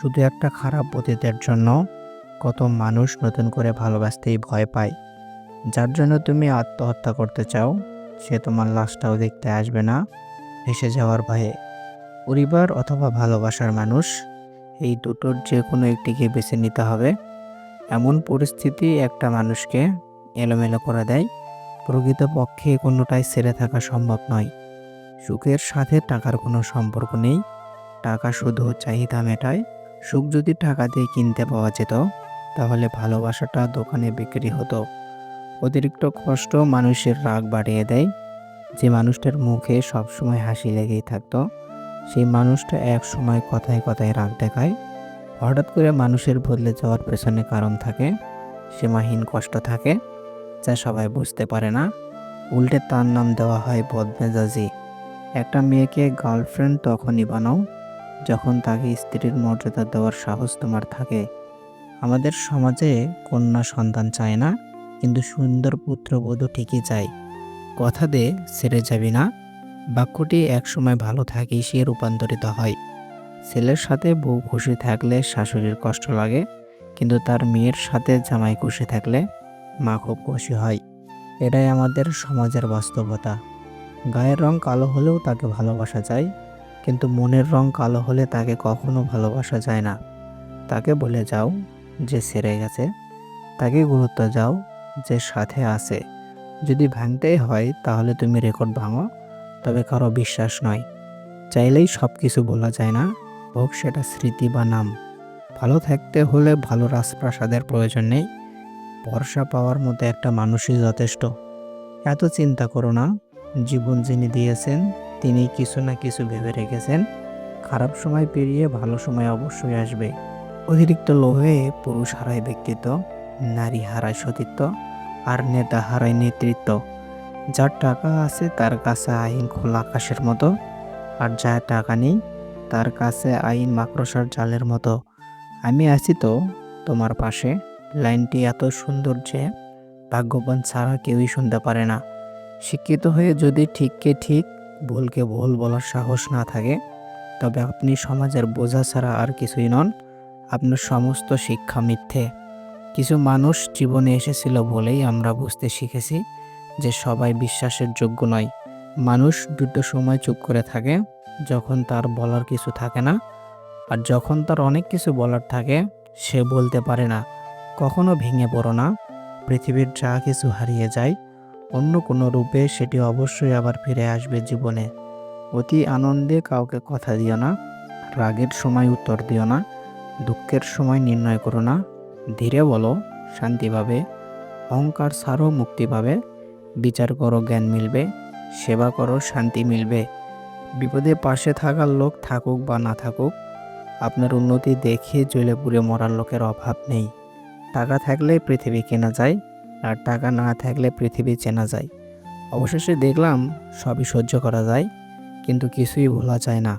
শুধু একটা খারাপ অতীতের জন্য কত মানুষ নতুন করে ভালোবাসতেই ভয় পায়। যার জন্য তুমি আত্মহত্যা করতে চাও, সে তোমার লাশটাও দেখতে আসবে না, ভেসে যাওয়ার ভয়ে। পরিবার অথবা ভালোবাসার মানুষ, এই দুটোর যে কোনো একটিকে বেছে নিতে হবে। এমন পরিস্থিতি একটা মানুষকে এলোমেলো করে দেয়, প্রকৃতপক্ষে কোনোটাই ছেড়ে থাকা সম্ভব নয়। সুখের সাথে টাকার কোনো সম্পর্ক নেই, টাকা শুধু চাহিদা মেটায় সুখ যদি টাকা দিয়ে কিনতে পাওয়া যেত, তাহলে ভালোবাসাটা দোকানে বিক্রি হতো। অতিরিক্ত কষ্ট মানুষের রাগ বাড়িয়ে দেয়। যে মানুষটার মুখে সবসময় হাসি লেগেই থাকতো, সেই মানুষটা এক সময় কথায় কথায় রাগ দেখায়। হঠাৎ করে মানুষের বদলে যাওয়ার পেছনে কারণ থাকে, সীমাহীন কষ্ট থাকে, যা সবাই বুঝতে পারে না। উল্টে তার নাম দেওয়া হয় বদমেজাজি। একটা মেয়েকে গার্লফ্রেন্ড তখনই বানাও যখন তাকে স্ত্রীর মর্যাদা দেওয়ার সাহস তোমার থাকে, আমাদের সমাজে কন্যা সন্তান চায় না, কিন্তু সুন্দর পুত্রবধূ ঠিকই চায়। কথা দে, ছেড়ে যাবি না। বাক্যটি একসময় ভালো থাকেই সে রূপান্তরিত হয়। ছেলের সাথে বউ খুশি থাকলে শাশুড়ির কষ্ট লাগে, কিন্তু তার মেয়ের সাথে জামাই খুশি থাকলে মা খুব খুশি হয়। এটাই আমাদের সমাজের বাস্তবতা। গায়ের রং কালো হলেও তাকে ভালোবাসা যায় কিন্তু মনের রং কালো হলে তাকে কখনো ভালোবাসা যায় না। তাকে বলে যাও যে সেরে গেছে। তাকে গুরুত্ব যাও যে সাথে আছে। যদি ভাঙতেই হয় তাহলে তুমি রেকর্ড ভাঙো, তবে কারও বিশ্বাস নয়। চাইলেই সব কিছু বলা যায় না হোক সেটা স্মৃতি বা নাম। ভালো থাকতে হলে ভালো রাজপ্রাসাদের প্রয়োজন নেই। ভরসা পাওয়ার মতো একটা মানুষই যথেষ্ট। এত চিন্তা করো না। জীবন যিনি দিয়েছেন তিনি কিছু না কিছু ভেবে রেখেছেন। খারাপ সময় পেরিয়ে ভালো সময় অবশ্যই আসবে। অতিরিক্ত লোভে পুরুষ হারায় ব্যক্তিত্ব, নারী হারায় সতীত্ব, আর নেতা হারায় নেতৃত্ব। যার টাকা আছে তার কাছে আইন খোলা আকাশের মতো, আর যার টাকা নেই তার কাছে আইন মাকড়সার জালের মতো। আমি আছি তো তোমার পাশে। লাইনটি এত সুন্দর যে ভাগ্যবান ছাড়া কেউই শুনতে পারে না। শিক্ষিত হয়ে যদি ঠিককে ঠিক ভুলকে ভুল বলার সাহস না থাকে, তবে আপনি সমাজের বোঝা ছাড়া আর কিছুই নন। আপনার সমস্ত শিক্ষা মিথ্যে। কিছু মানুষ জীবনে এসেছিল বলেই আমরা বুঝতে শিখেছি যে সবাই বিশ্বাসের যোগ্য নয়। মানুষ দুটো সময় চুপ করে থাকে, যখন তার বলার কিছু থাকে না, আর যখন তার অনেক কিছু বলার থাকে, সে বলতে পারে না, কখনো ভেঙে পড়ো না, পৃথিবীর যা কিছু হারিয়ে যায় অন্য কোনো রূপে সেটি অবশ্যই আবার ফিরে আসবে জীবনে। অতি আনন্দে কাউকে কথা দিও না, রাগের সময় উত্তর দিও না, দুঃখের সময় নির্ণয় করো না। ধীরে বলো, শান্তি পাবে, অহংকার ছাড়ো, মুক্তি পাবে, বিচার করো, জ্ঞান মিলবে, সেবা করো, শান্তি মিলবে। বিপদে পাশে থাকার লোক থাকুক বা না থাকুক, আপনার উন্নতি দেখে জ্বলে পুড়ে মরার লোকের অভাব নেই। টাকা থাকলে পৃথিবী কেনা যায় আর টাকা না থাকলে পৃথিবী চেনা যায়। অবশেষে দেখলাম সবই সহ্য করা যায়, কিন্তু কিছুই ভোলা যায় না।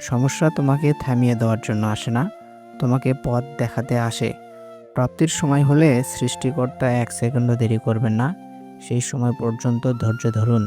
সমস্যা তোমাকে থামিয়ে দেওয়ার জন্য আসে না, তোমাকে পথ দেখাতে আসে। প্রাপ্তির সময় হলে সৃষ্টিকর্তা এক সেকেন্ডও দেরি করবেন না, সেই সময় পর্যন্ত ধৈর্য ধরুন।